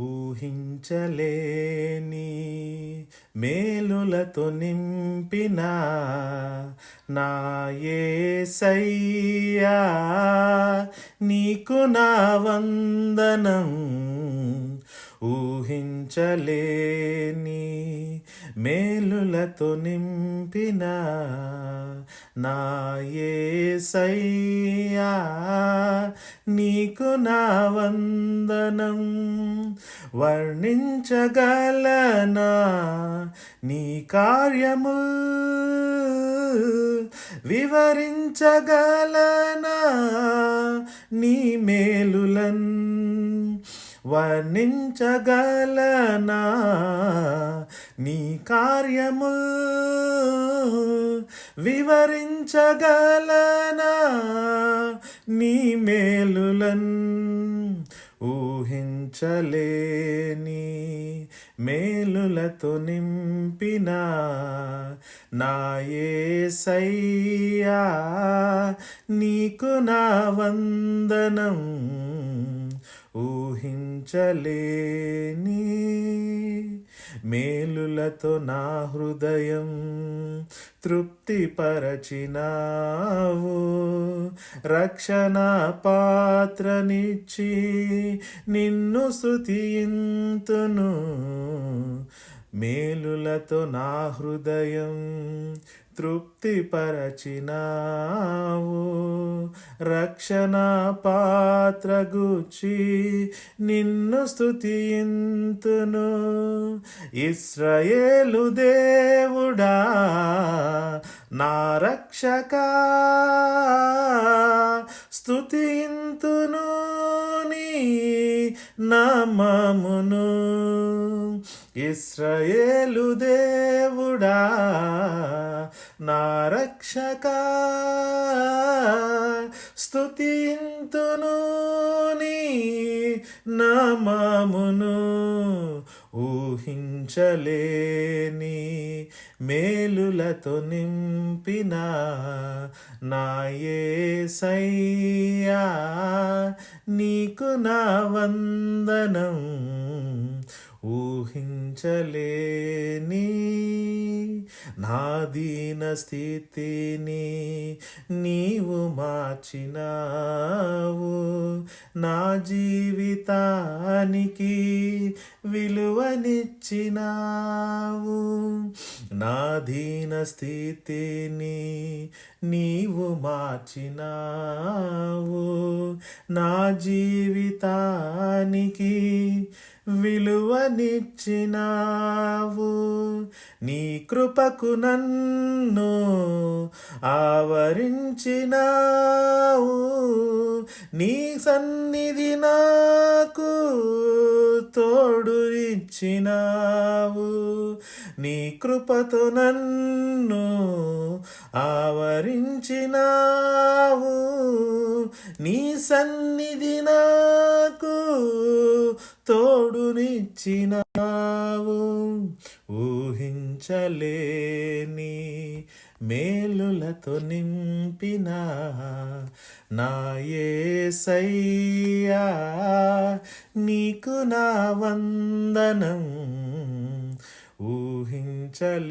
ఊహించలేని మేలులతో నింపిన నా యేసయ్యా నీకు నా వందనం. ఊహించలేని మేలులతో నింపిన నా యేసయ్యా నీకు నా వందనం వర్ణించగలనా? నీ కార్యము వివరించగలనా? నీ మేలులన్ వర్ణించగలనా? నీ కార్యము వివరించగలనా? నీ మేలులన్ ఊహించలేని మేలులతో నింపిన నాయసయ్యా నీకు నా వందనం ఊహించలేని మేలులతో నా హృదయం తృప్తిపరచినావు. రక్షణ పాత్రనిచ్చి నిన్ను స్తుతింతును మేలులతో నా హృదయం తృప్తిపరచినావు. రక్షణ పాత్ర గుచ్చి నిన్ను స్తుతింతును ఇస్రయేలు దేవుడా నా రక్షక స్తుతింతును నీ నామమును. ఇస్రయేలు దేవుడా నా రక్షక. స్థుతింతును నీ నామమును ఊహించలేని మేలులతో నింపిన నాయే యేసయ్యా నీకు నా వందనం. ఊహించలేని నా దీన స్థితిని నీవు మార్చినావు. నా జీవితానికి విలువనిచ్చినావు. నా దీన స్థితిని నీవు మార్చినావు. నా జీవితానికి విలువనిచ్చినావు. నీ కృపకు నన్ను ఆవరించినావు. నీ సన్నిధి నాకు తోడు ఇచ్చినావు. నీ కృపతో నన్ను ఆవరించినావు. నీ సన్నిధి నా తోడునిచ్చినావు. ఊహించలేని మేలులతో నింపిన నా యేసయ్యా నీకు నా వందనం. ఊహించలేని